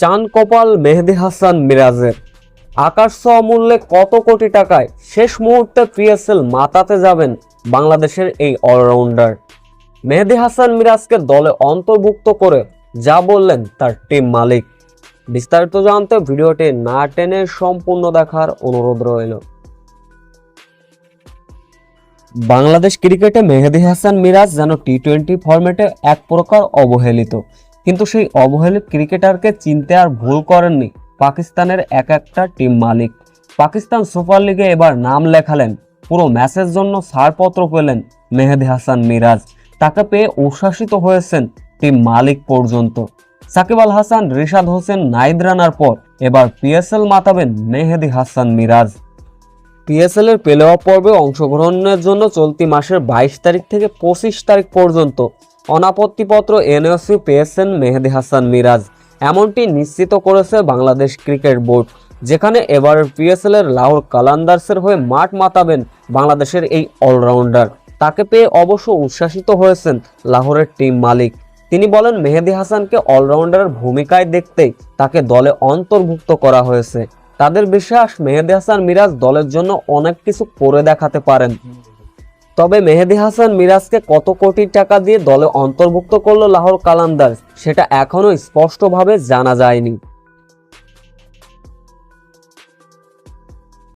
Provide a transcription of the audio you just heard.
চান কপাল মেহেদি হাসান মিরাজের। আকাশ ছোঁয়া মূল্যে কত কোটি টাকায় শেষ মুহূর্তে পিএসএল মাতাতে যাবেন বাংলাদেশের এই অলরাউন্ডার। মেহেদি হাসান মিরাজকে দলে অন্তর্ভুক্ত করে যা বললেন তার টিম মালিক। বিস্তারিত জানতে ভিডিওটি না টেনে সম্পূর্ণ দেখার অনুরোধ রইল। বাংলাদেশ ক্রিকেটে মেহেদি হাসান মিরাজ যেন টি টোয়েন্টি ফরম্যাটে এক প্রকার অবহেলিত। কিন্তু সেই অবহেলিত ক্রিকেটারকে চিনতে আর ভুল করেননি পাকিস্তানের এক একটা টিম মালিক। পাকিস্তান সুপার লিগে এবার নাম লেখালেন, পুরো ম্যাচের জন্য ছাড়পত্র পেলেন মেহেদি হাসান মিরাজ। তাকে পেয়ে উচ্ছ্বাসিত হয়েছেন টিম মালিক পর্যন্ত। সাকিব আল হাসান, রিশাদ হোসেন, নাইদ রানার পর এবার পিএসএল মাতাবেন মেহেদি হাসান মিরাজ। পিএসএল এর প্লে অফ পর্বে অংশগ্রহণের জন্য চলতি মাসের বাইশ তারিখ থেকে পঁচিশ তারিখ পর্যন্ত অনাপত্তিপত্র এনওসি পেয়েছেন মেহেদি হাসান মিরাজ। এমনটি নিশ্চিত করেছে বাংলাদেশ ক্রিকেট বোর্ড, যেখানে এবার পিএসএল এর লাহোর কালান্দার্সের হয়ে মাঠ মাতাবেন বাংলাদেশের এই অলরাউন্ডার। তাকে পেয়ে অবশ্য উচ্ছ্বাসিত হয়েছেন লাহোরের টিম মালিক। তিনি বলেন, মেহেদি হাসানকে অলরাউন্ডারের ভূমিকায় দেখতেই তাকে দলে অন্তর্ভুক্ত করা হয়েছে। তাদের বিশ্বাস, মেহেদি হাসান মিরাজ দলের জন্য অনেক কিছু করে দেখাতে পারেন। তবে মেহেদি হাসান মিরাজকে কত কোটি টাকা দিয়ে দলে অন্তর্ভুক্ত করল লাহোর কালান্দার সেটা এখনও স্পষ্টভাবে জানা যায়নি।